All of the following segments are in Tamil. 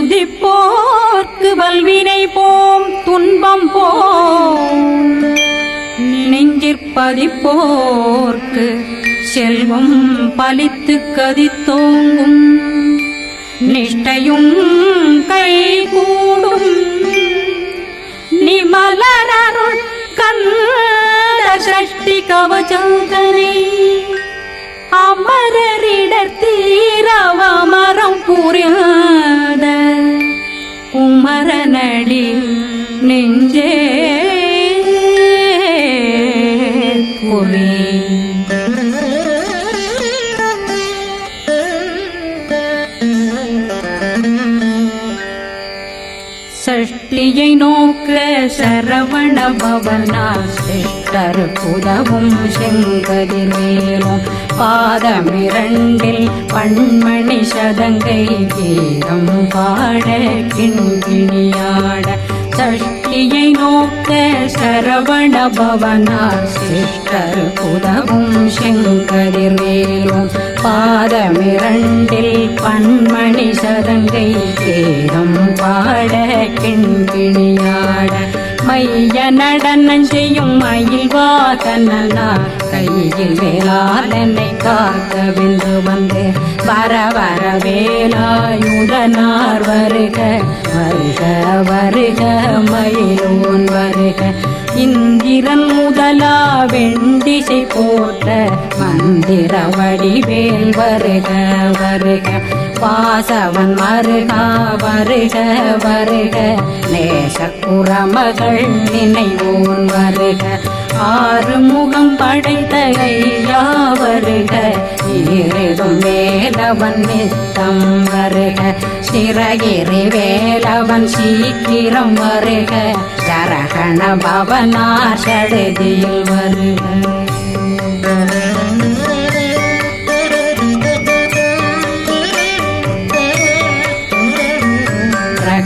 துதிப்போர்க்கு வல்வினை போம் துன்பம் போம். நினைஞ்சிற்பதிப்போர்க்கு செல்வம் பலித்து கதித்தோங்கும். நிஷ்டையும் கை கூடும் நிமலரருள் கந்த சஷ்டி கவச்சந்தனை அமரரிடத்தீரவமரம் புரியாத குமரனடி நெஞ்சே புரி சஷ்டியை நோக்க சரவண பவனா கருப்புதவும் புதவும் செங்கதிர்வேலும் பாதமிரண்டில் பண்மணி சதங்கை கீதம் பாட கிண்கிணியாட சஷ்டியை நோக்க சரவண பவனார் சிஷ்டர் புதவும் செங்கதிர்வேலும் பாதமிரண்டில் பண்மணி சதங்கை கீதம் பாட கிண்கிணியாட மைய நடனம் செய்யும் மயில் வாசனார் கையில் வேளாளனை காக்க வென்று வந்து வர வர வேலாயுடனார் வருக வருக வருக மயிலோன் வருக. இந்திரன் முதலா வெண்டிசை போட்ட மந்திர வடிவேல் வருக வருக. வாசவன் மருகா வருக வருக. நேசக்குறமகள் நினைவோன் வருக. ஆறு முகம் படைத்த ஐயா வருக. இருதும் வேலவன் நித்தம் வருக. சிறகிரி வேலவன் சீக்கிரம் வருக. சரகண பவனார் சடுதியில் வருக.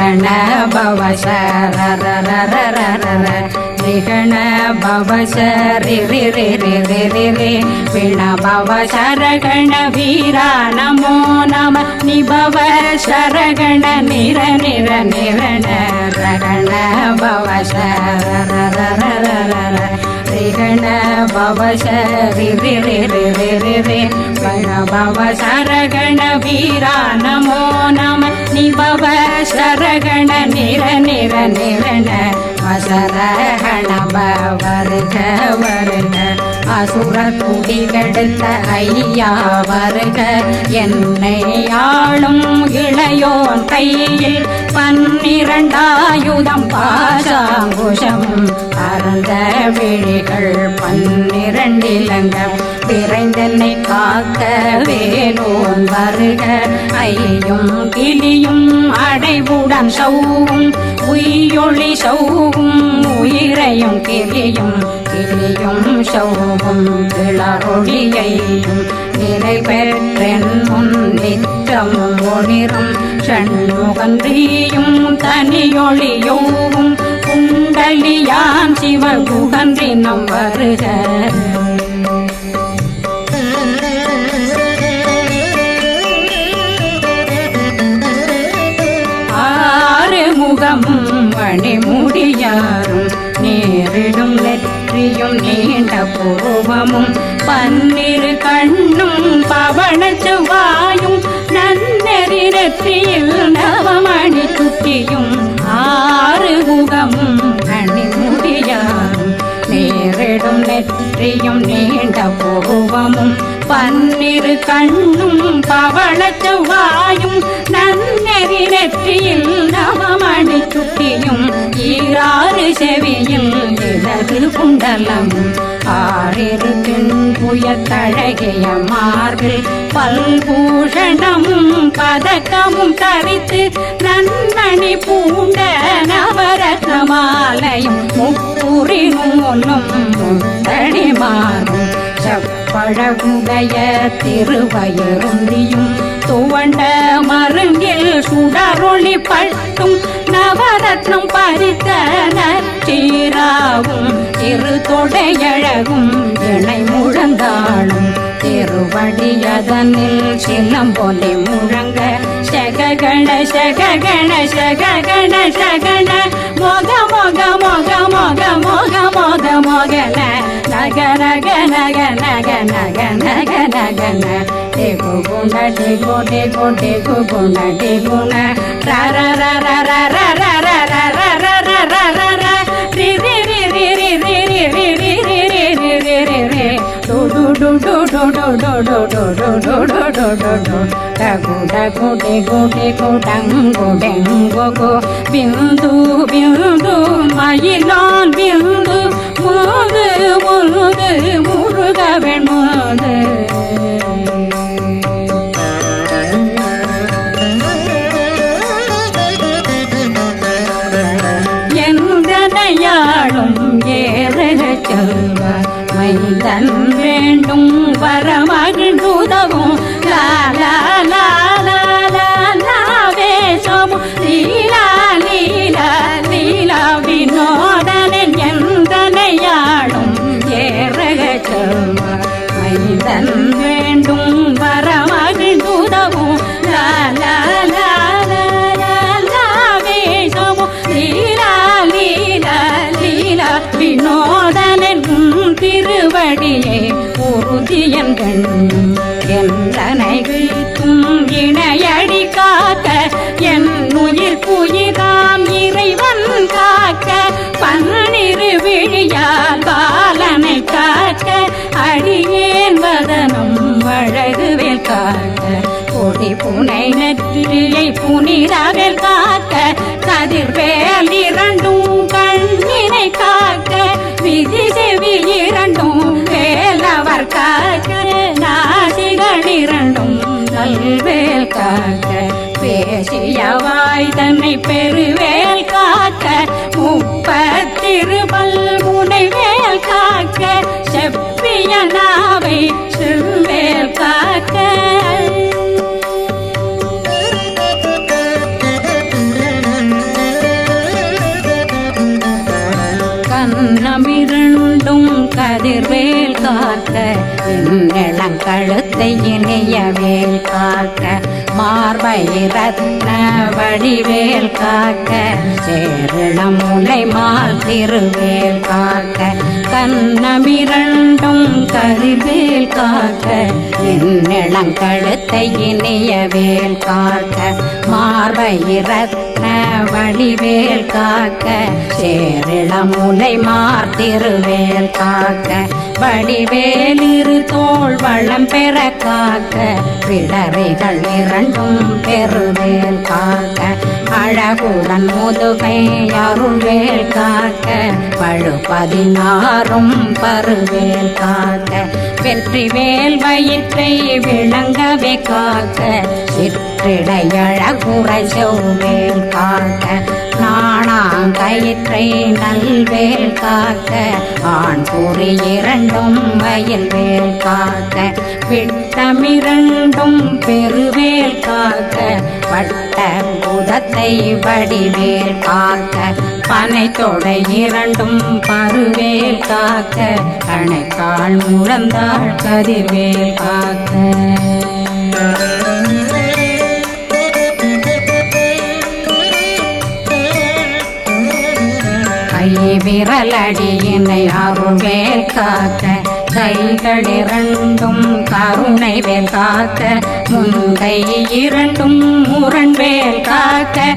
நிகண பவ சரரரரரரர ரிகண பவ சரி பிண பவ வீரா நமோ நம நிபவ சரகண நிர நிர நிரண ரகண பவ ரிகண பவ சரி சரகண வீரா நமோ நம. நிபவ சரகண நிர நிர நிரண வருக வருக அசுர கெடுத்த ஐயா வருக என்னை ஆளும் இளையோன் கையில் பன்னிரண்டாயுதம் பாசாங்குஷம். அர விழிகள் பன்னிரண்டிலங்க விரைந்தனை காக்க வேலோன் வருக. ஐயும் கிளியும் அடைவுடன் சௌவும் உயிரொளி சௌவும் உயிரையும் கிளியும் கிளியும் சௌவும் கிளறொளியையும் நிலை பெற்றென் முன் நித்தம் ஒளிரும். சண்முகந்தியும் தனியொளியோவும் குண்டலியான் சிவகுகன்றினம் வருக. ஆறு முகமும் மணிமுடியாரும் நேரிடும் நெற்றி நெற்றியும் நீண்ட பூர்வமும் பன்னிரு கண்ணும் பவன செவ்வாயும் நன்னெறி நெற்றியில் நவமணி சுட்டியும் ஆறு முகமும் மணிமுடியாரும் நேரிடும் நெற்றியும் நீண்ட பூர்வமும் பன்னிரு கண்ணும் பவளத்து வாயும் நன்னெறி நெற்றியில் நவமணி சுட்டியும் ஈராறு செவியும் இடது குண்டலமும் ஆறிரு புயத்தழகிய மார்பில் பல்பூஷணமும் பதக்கமும் தவித்து நன்மணி பூண்ட நவரத்ன மாலையும் முப்புரி நூலும் முத்தடி மாறும். செப்பழகுடைய திருவயருந்தியும் துவண்ட மருங்கில் சுடரொளி பட்டும் நவரத்னம் பறித்த நச்சீராவும் இரு தொடையழகும் இணை முழந்தாளும். திருவடியதனில் சிலம்பொலி முழங்க சககண சககண சககண சகண மோக மோக மோக மோக மோக மோக மோகன நக நக நக நக நக நக நகன டிகு குண டிகு டிகு டிகு குண டிகுண ரர ரர ரர ரர ரர ரர রে ডো ডো ডো ডো ডো ডো ডো ডো ডো ডো ডো ডো ডো ডো ডো ডাকু ডাকু ডেকু ডেকু ডাঙ্গু ডেঙ্গু গো বিন্দু বিন্দু মাইলন বিন্দু মুদে মুদে মুদে உறுதியன் கண்ணும் இணையடி காக்க என் உயிர் புயிராம் இறைவன் காக்க பன்னிரு விழியால் பாலனை காக்க அடியேன் வதனம் வழகுவேல் காக்க கொடி புனை நெற்றியை புனிதவேல் காக்க கதிர்வேல் இரண்டும் கண்ணினை காக்க விதி செவி இரண்டும் வேலவர் காக்க. நல்வேல் காக்க பேசியவாய் தன்னை பெருவேல் காக்க முப்பத்திருபல் முனைவேல் காக்க செப்பிய நாவை செல்வேல் காக்க. கண்ணமிருண்டும் கதிர்வேல் காக்க இளங்கழுத்தை இணையவேல் காக்க மார்பை ரத்ன வடிவேல் காக்க சேரணம் முலை மால் திருவேல் காக்க கண்ணமிரண்டும் கருவேல் காக்க என்னிளங்கழுத்தை இனிய வேல் காக்க மார்பை ரத்ன வழிவேல் காக்க சேரிளமுலை மார்த்திருவேல் காக்க வடிவேலிரு தோல் வளம் பெற காக்க பிளறைகள் இரண்டும் பெருவேல் காக்க அழகுடன் முதுகை அருள்வேல் காக்க பழு பதினாறு பதினாறும் பருவேல் காக்க வெற்றி வேல் வயிற்றை விளங்கவே காக்க சிற்றிடையழகுறை செவ்வேல் காக்க நாணாங்கயிற்றை நல்வேல் காக்க ஆண் கூறி இரண்டும் வயல்வேல் காக்க விட்டமிரண்டும் பெருவேல் காக்க வட்ட புதத்தை வடிவேல் காக்க பனை தொடை இரண்டும் பருவேல் காக்க கணைக்கால் முழந்தாள் கதிர்வேல் காக்க. கை விரலடியினை அருள்வேல் காக்க. கைகளிரண்டும் கருணை வேல் காக்க. முன்கை இரண்டும் முரண்வேல் காக்க.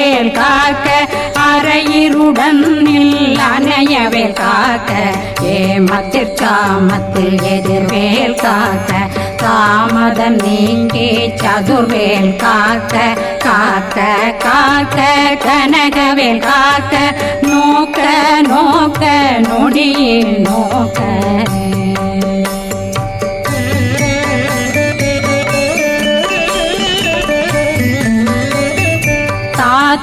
வஜ்ரவேல் காக்க அறையிருடன் அரையிருடன் அணையவேல் காக்க. ஏமத்திற் காமத்தில் எதிர்வேல் காக்க. தாமதம் நீங்கி சதுர்வேல் காக்க. காக்க காக்க கனகவேல் காக்க. நோக்க நோக்க நொடியில் நோக்க.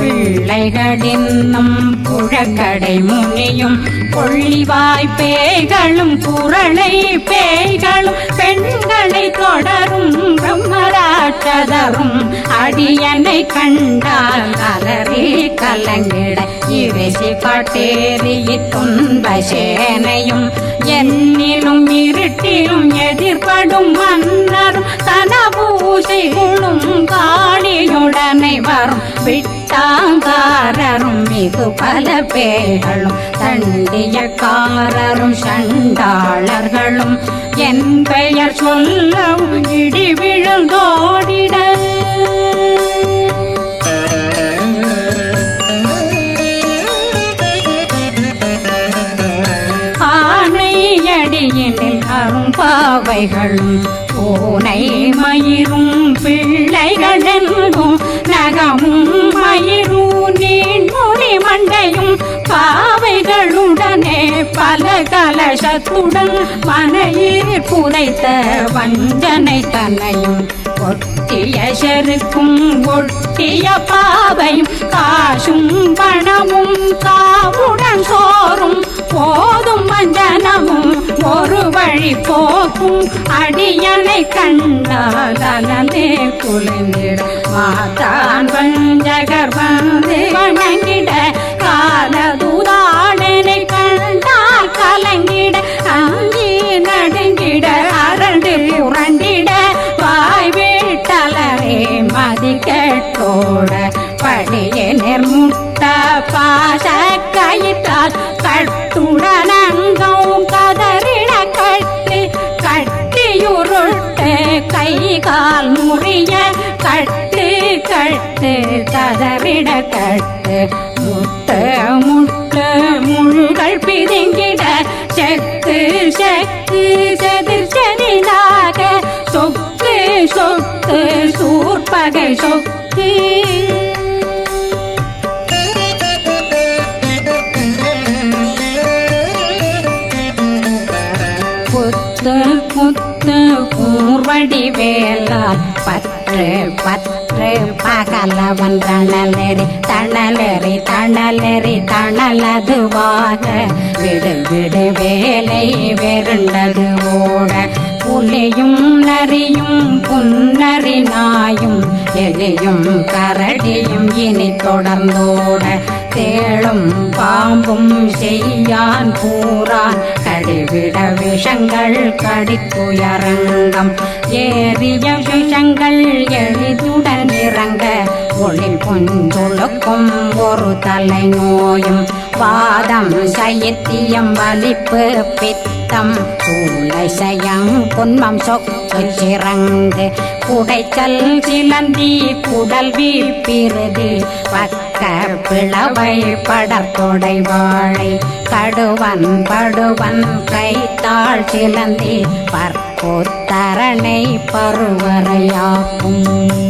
பிள்ளைகளின்னும் புழக்கடை முனியும் கொள்ளிவாய் பேய்களும் குரளை பேய்களும் பெண்களை தொடரும் பிரம்மராட்டதரும் அடியனை கண்டால் அலறி கலங்கிட இறைசி காட்டேறி துன்ப சேனையும் என்னிலும் இருட்டிலும் எதிர்படும் மன்னரும் தன பூசைகளும் காளியுடனை வரும். விட்டு விட்டாங்காரரும் மிகு பல பேர்களும் தண்டியக்காரரும் சண்டாளர்களும். என் பெயர் சொல்லவும் இடி விழுந்தோடிட. ஆணையடியினில் அரும்பாவைகளும் பூனை மயிரும் பிள்ளைகளெங்கும் நகமும் மயிரும் நீண்மொழி மண்டையும் பாவைகளுடனே பல கலசத்துடன் மனையில் புதைத்த வஞ்சனை தன்னையும் ஒட்டிய ஒட்டிய பாவையும் காசும் பணமும் காவுடன் சோறும். போதும் வஞ்சனமும் ஒரு வழி போக்கும். அடியனை கண்டால் அலந்தே குளிர்ந்திட மாதான் வஞ்சகர் வந்து வணங்கிட. காலதுதாடனை கண்டால் கலங்கிட. அங்கே நடுங்கிட. அரண்டு புரண்டிட கட்டு கட்டு முட்டு முட்ட முள்கள் பிதுங்கிட செத்து செத்து செதிர் செதிலாக சொத்து சொத்து சூர்பகை சொக்கு. குத்து குத்து கூர்வடி வேலால் பற்று பற்று பகலவன் தணலெறி தணலெறி தணலெறி தணலதுவாக. விடு விடு வேலை வெருண்டது ஓட புலியும் நரியும் புன்னறி நாயும் எலியும் கரடியும் இனி தொடர்ந்தோட. தேளும் பாம்பும் செய்யான் கூறான். கடிவிட விஷங்கள் கடித்துயரங்கம். ஏறிய எளிதுடன் இறங்க ஒளில் பொஞ்சொழுக்கும் ஒரு தலை நோயும் பாதம் சைத்தியம் வலிப்பு பித்தம். சூளை சயம் புன்மம் சொக்கு சிறங்கு குடைச்சல் சிலந்தி குடல் வீப்பிருதி பக்க பிளவை படற்கொடை வாழை. கடுவன் படுவன் கைத்தாள் சிலந்தி. பற்போத்தரணை பருவரையாக்கும்.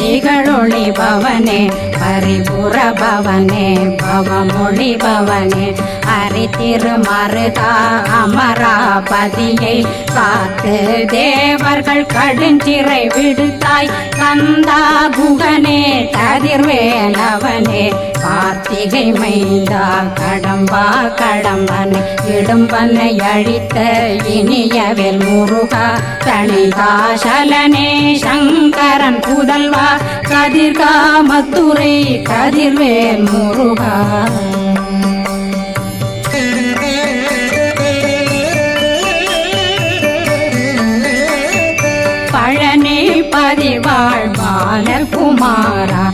திகழொளி பவனே பரிபுற பவனே பவமொழி பவனே. ஹரி திருமருகா அமராபதியை காத்து தேவர்கள் கடுஞ்சிறை விடுத்தாய் கந்தா புகனே கதிர்வேலவனே. கார்த்திகை மைந்தா கடம்பா கடம்பனை இடும்பனை அழித்த இனியவில் முருகா தனிகாசலனே சங்கரன் புதல்வா கதிர்கா மத்துரை கதிர்வேல் முருகா பழனி பதிவாழ் பாலகுமாரா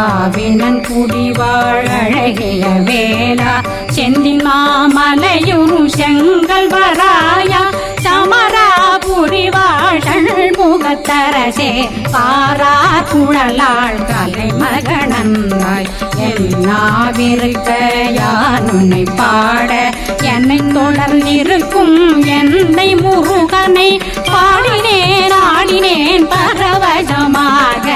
ஆவினன் குடிவாழ் அழகிய வேளா செந்தின் மாமலையுரு செங்கல் வராயா சமரா சமராபுரிவாழ் முகத்தரசே பாரா குழலாள் கலை மகனந்தாய் என்னாவிருக்க யான் பாட என்னை தொடர்ந்திருக்கும் என்னை முருகனை பாடினேன் ஆடினேன் பரவசமாக.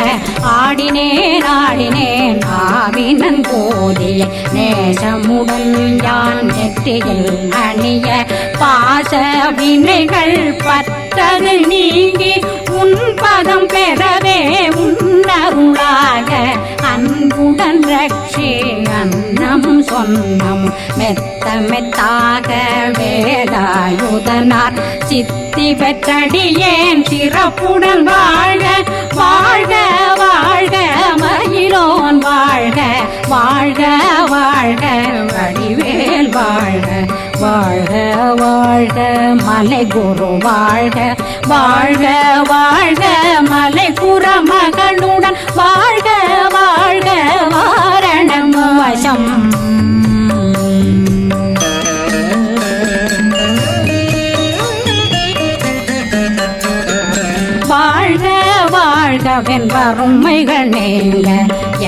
ஆடினேன் ஆடினேன் ஆவினன் போதிய நேசமுடன் யான் நெற்றியில் அணிய பாச வினைகள் பத்தது நீங்கி உன் பதம் பெறவே உன்னருளாக. அன்புடன் ரட்சி அன்னம் சொன்னம் மெத்த மெத்தாக வேதாயுதனார் சித்தி பெற்றடியேன் சிறப்புடன் வாழ்க வாழ்க வாழ்க மயிலோன் வாழ்க. வாழ்க வாழ்க வடிவேல் வாழ்க. வாழ்க வாழ்க மலை குரு வாழ்க. வாழ்க வாழ்க மலை குரமகளுடன் வாழ்க வாழ்க வாரணம் வசம். வாழ்க வாழ்கவென் வறுமைகள் நீங்க.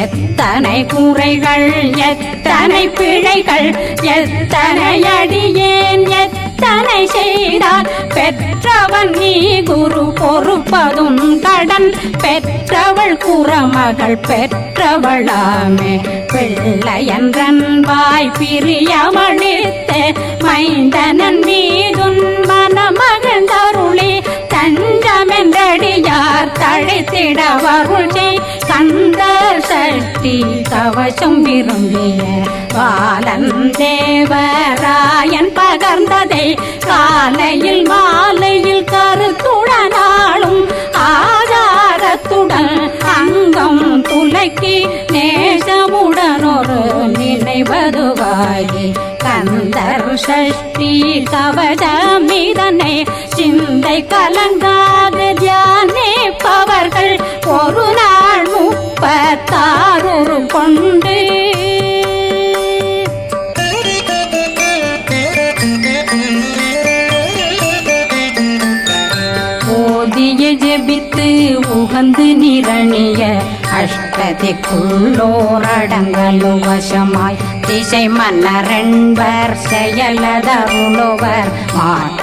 எத்தனை கூரைகள் எத்தனை பிழைகள் எத்தனை அடியேன் எத்தனை எத்தனை செய்தால் பெற்றவன் நீ குரு பொறுப்பதும் கடன் பெற்றவள் குறமகள் பெற்றவளாமே. பிள்ளையன்றன்பாய் பிரியமளித்து. மைந்தனன் மீதுன் மனமகிழ்ந்தருளி சஷ்டி கவசம் விரும்பிய பாலன் தேவராயன் பகர்ந்ததை காலையில் மாலையில் கருத்துடனாலும் ஆதாரத்துடன் அங்கம் துலக்கி நேசமுடனொரு நினைவதுவாகி கந்தர் சஷ்டி கவசமிதனை சிந்தை கலங்காத தியானிப்பவர்கள் ஒரு நாள் முப்பத்தாறு கொண்டு ஓதிய ஜெபித்து உகந்து நிரணிய அஷ்டதிக்குள்ளோரடங்கலு வசமாய் திசை மன்னரென்பர் செயலதருளுவர்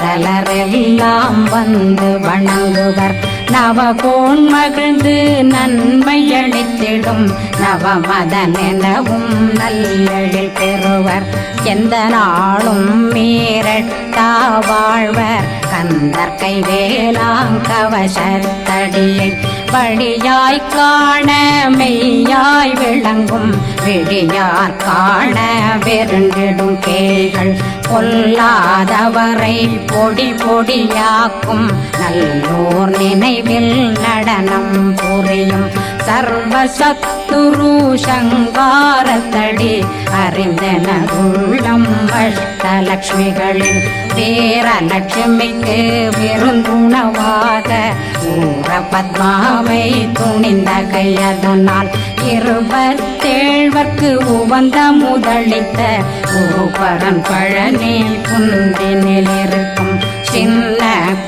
மாற்றலரெல்லாம் வந்து வணங்குவர். நவகோன் மகிழ்ந்து நன்மை அளித்திடும். நவமதன் எனவும் நல்லெழில் பெறுவர். எந்த நாளும் மீறட்டா வாழ்வர். கந்தர் கைவேலாங்கவசத்தடியை படியாய் காண மெய்யாய் விளங்கும். விடியார் காண வெருண்டிடும் கேள்கள் பொல்லாதவரை பொடி பொடியாக்கும். நல்லோர் நினைவில் நடனம் புரியும். சர்வசத்துரு சங்காரத்தடி அறிந்தன உள்ளம் அஷ்டலக்ஷ்மிகளில் வீரலட்சுமிக்கு விருந்துணவாக ஊர பத்மாவை துணிந்த கையதனால் இருபத்தேழ்வர்க்கு உவந்த முதலித்த ஊபரன் பழனி குந்தினில் இருக்கும். சின்ன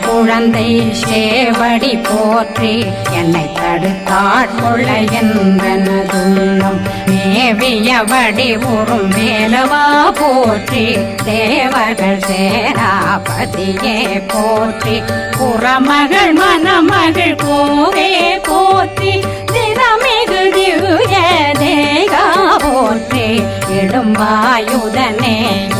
குழந்தை சேவடி போற்றி என்னை தடுத்தாட்கொள்ள என்பனதுள்ளம் மேவியபடி உறும் மேலவா போற்றி தேவர்கள் சேராபதியே போற்றி. புறமகள் மணமகள் போவே போற்றி தினமிகு திவ்ய தேகா போற்றி இடும்பாயுதனே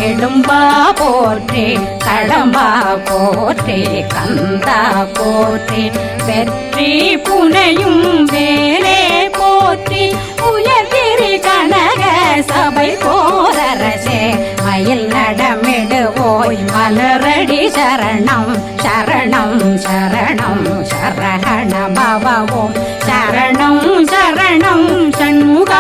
இடும்பா போற்றி கடம்பா போற்றே கந்தா போற்றே வெற்றி புனையும் வேலே போற்றி உயர்கிரி கனக சபை போரரசே மயில் நடமிடுவோய் மலரடி சரணம் சரணம் சரணம் சரண சரணம் சரணம் சரணம் சண்முகா